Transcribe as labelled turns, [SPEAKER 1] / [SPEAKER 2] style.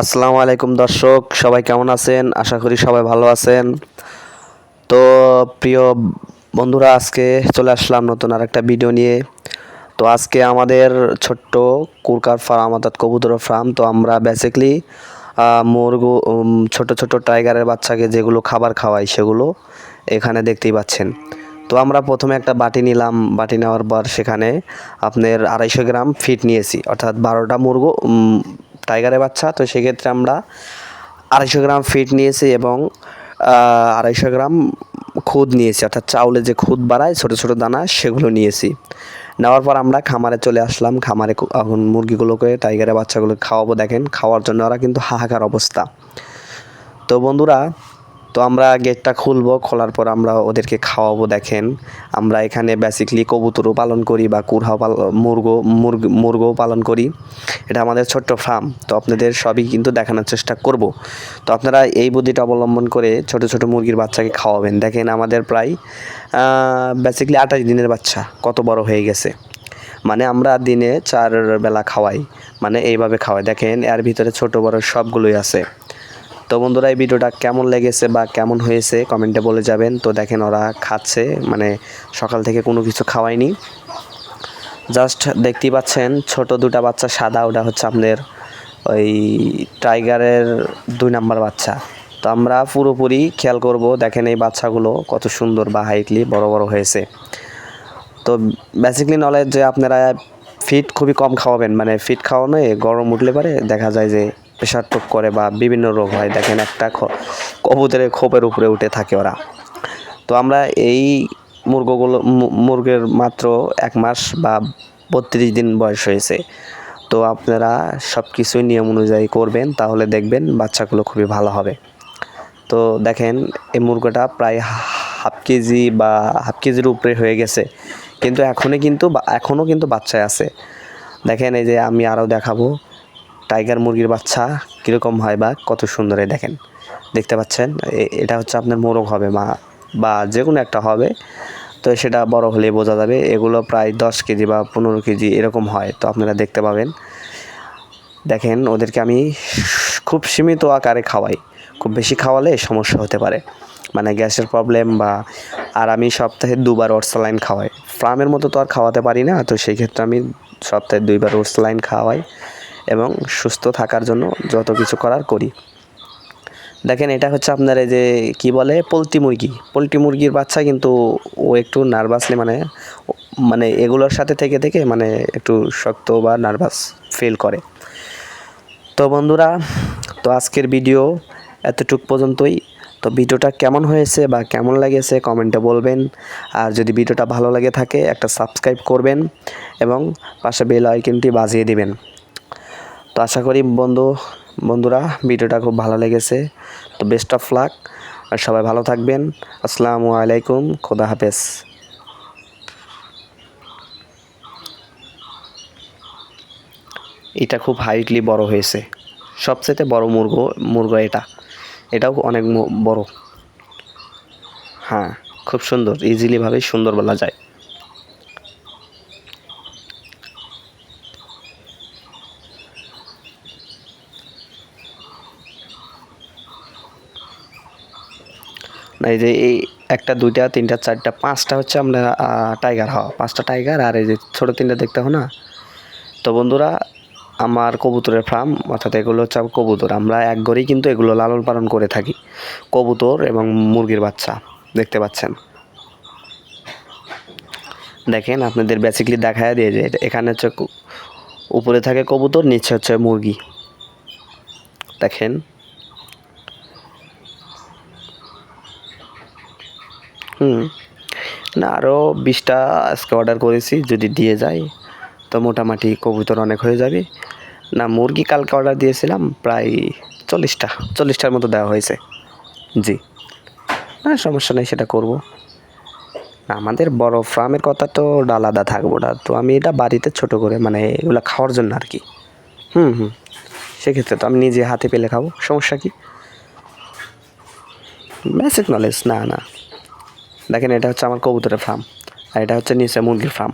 [SPEAKER 1] আসসালামু আলাইকুম দর্শক, সবাই কেমন আছেন? আশা করি সবাই ভালো আছেন। তো প্রিয় বন্ধুরা, আজকে চলে আসলাম নতুন আর একটা ভিডিও নিয়ে। তো আজকে আমাদের ছোট্ট কুরকার ফার্ম, অর্থাৎ কবুতর ফার্ম। তো আমরা বেসিকলি মুরগু ছোট ছোট টাইগারের বাচ্চাকে যেগুলো খাবার খাওয়াই সেগুলো এখানে দেখতেই পাচ্ছেন। তো আমরা প্রথমে একটা বাটি নিলাম। বাটি নেওয়ার পর সেখানে আপনার আড়াইশো গ্রাম ফিট নিয়েছি। অর্থাৎ বারোটা মুরগো টাইগারের বাচ্চা, তো সেক্ষেত্রে আমরা আড়াইশো গ্রাম ফিট নিয়েছি এবং আড়াইশো গ্রাম খুদ নিয়েছি, অর্থাৎ চাউলে যে খুদ বাড়ায়, ছোটো ছোটো দানা, সেগুলো নিয়েছি। নেওয়ার পর আমরা খামারে চলে আসলাম। খামারে এখন মুরগিগুলোকে টাইগারের বাচ্চাগুলো খাওয়াবো। দেখেন, খাওয়ার জন্য ওরা কিন্তু হাহাকার অবস্থা। তো বন্ধুরা তো আমরা গেটটা খুলবো, খোলার পর আমরা ওদেরকে খাওয়াবো, দেখেন। আমরা এখানে বেসিকলি কবুতরও পালন করি বা কুরহাও পাল, মুরগো, মুরগ, মুরগও পালন করি। এটা আমাদের ছোট্ট ফার্ম তো আপনাদের সবই কিন্তু দেখানোর চেষ্টা করব। তো আপনারা এই বুদ্ধিটা অবলম্বন করে ছোট ছোট মুরগির বাচ্চাকে খাওয়াবেন। দেখেন আমাদের প্রায় বেসিকলি আঠাশ দিনের বাচ্চা, কত বড় হয়ে গেছে। মানে আমরা দিনে চার বেলা খাওয়াই মানে এইভাবে খাওয়াই। দেখেন, এর ভিতরে ছোট, বড় সবগুলোই আছে। তো বন্ধুরা, এই ভিডিওটা কেমন লেগেছে বা কেমন হয়েছে কমেন্টে বলে যাবেন। তো দেখেন, ওরা খাচ্ছে মানে সকাল থেকে কোনো কিছু খাওয়ায়নি। জাস্ট দেখতেই পাচ্ছেন, ছোট দুটা বাচ্চা, সাদা, ওটা হচ্ছে আপনার ওই টাইগারের দুই নাম্বার বাচ্চা। তো আমরা পুরোপুরি খেয়াল করব, দেখেন এই বাচ্চাগুলো কত সুন্দর বা হাইটলি বড় বড় হয়েছে। তো বেসিকলি নলেজ যে আপনারা ফিট খুবই কম খাওয়াবেন মানে ফিট খাওয়ানো গরম উঠলে পারে দেখা যায় যে প্রেশার টোক করে বা বিভিন্ন রোগ হয়। দেখেন একটা কবুতরের খোপের উপরে উঠে থাকে ওরা। তো আমরা এই মুরগগুলো মুরগের মাত্র এক মাস বা বত্রিশ দিন বয়স হয়েছে। তো আপনারা সব কিছুই নিয়ম অনুযায়ী করবেন, তাহলে দেখবেন বাচ্চাগুলো খুবই ভালো হবে। তো দেখেন, এই মুরগাটা প্রায় হাফ কেজি বা হাফ কেজির উপরে হয়ে গেছে। কিন্তু এখনই কিন্তু এখনও কিন্তু বাচ্চায় আছে। দেখেন এই যে আমি আরও দেখাবো। টাইগার মুরগির বাচ্চা কীরকম হয় বা কত সুন্দর দেখেন। দেখতে পাচ্ছেন? এটা হচ্ছে আপনার মোরগ হবে মা, বা যে কোনো একটা হবে। তো সেটা বড় হলে বোঝা যাবে, এগুলো প্রায় দশ কেজি বা পনেরো কেজি এরকম হয়। তো আপনারা দেখতে পাবেন। দেখেন, ওদেরকে আমি খুব সীমিত আকারে খাওয়াই। খুব বেশি খাওয়ালে সমস্যা হতে পারে। মানে গ্যাসের প্রবলেম বা, আর আমি সপ্তাহে দুবার ওরসালাইন খাওয়াই। ফার্মের মতো তো আর খাওয়াতে পারি না, তো সেই ক্ষেত্রে আমি সপ্তাহে দুইবার ওরসালাইন খাওয়াই। এবং সুস্থ থাকার জন্য যত কিছু করার করি। দেখেন, এটা হচ্ছে আপনার এই যে কি বলে, পোলট্রি মুরগি। পোলট্রি মুরগির বাচ্চা কিন্তু ও একটু নার্ভাসলি মানে মানে এগুলোর সাথে থেকে থেকে মানে একটু শক্ত বা নার্ভাস ফিল করে। তো বন্ধুরা, তো আজকের ভিডিও এতটুক পর্যন্তই। তো ভিডিওটা কেমন হয়েছে বা কেমন লেগেছে কমেন্টে বলবেন। আর যদি ভিডিওটা ভালো লাগে থাকে, একটা সাবস্ক্রাইব করবেন এবং পাশে বেল আইকনটি বাজিয়ে দিবেন। তো আশা করি বন্ধু, বন্ধুরা, ভিডিওটা খুব ভালো লেগেছে। তো বেস্ট অফ লাক আর সবাই ভালো থাকবেন। আসসালামু আলাইকুম, খোদা হাফেজ। এটা খুব হাইটলি বড় হয়েছে। সবচেয়ে বড় মুরগ মুরগ এটা। এটাও অনেক বড়। হ্যাঁ খুব সুন্দর ইজিলি ভাবে সুন্দর বলা যায়। এই যে এই একটা, দুইটা, তিনটা, চারটা, পাঁচটা হচ্ছে আমরা টাইগার হওয়া, পাঁচটা টাইগার আর এই যে ছোটো তিনটা দেখতে হো না? তো বন্ধুরা, আমার কবুতরের ফার্ম অর্থাৎ এগুলো হচ্ছে কবুতর, আমরা এক ঘরেই কিন্তু এগুলো লালন পালন করে থাকি, কবুতর এবং মুরগির বাচ্চা, দেখতে পাচ্ছেন? দেখেন, আপনাদের বেসিকলি দেখায় দিয়ে যে এখানে হচ্ছে উপরে থাকে কবুতর, নিচে হচ্ছে মুরগি। দেখেন হুম না আরও বিশটা আজকে অর্ডার করেছি, যদি দিয়ে যায়, তো মোটামুটি কবুতর অনেক হয়ে যাবে। না, মুরগি কালকে অর্ডার দিয়েছিলাম, প্রায় চল্লিশটা, চল্লিশটার মতো দেওয়া হয়েছে। জি। না, সমস্যা নেই, সেটা করব। আমাদের বড় ফার্মের কথা তো আলাদা থাকব না, তো আমি এটা বাড়িতে ছোট করে মানে এগুলো খাওয়ার জন্য আর কি। হুম হুম। সেক্ষেত্রে তো আমি নিজে হাতে পেলে খাব, সমস্যা কি? বেসিক নলেজ না না। দেখেন এটা হচ্ছে আমার কবুতরের ফার্ম আর এটা হচ্ছে নিচে মুরগির ফার্ম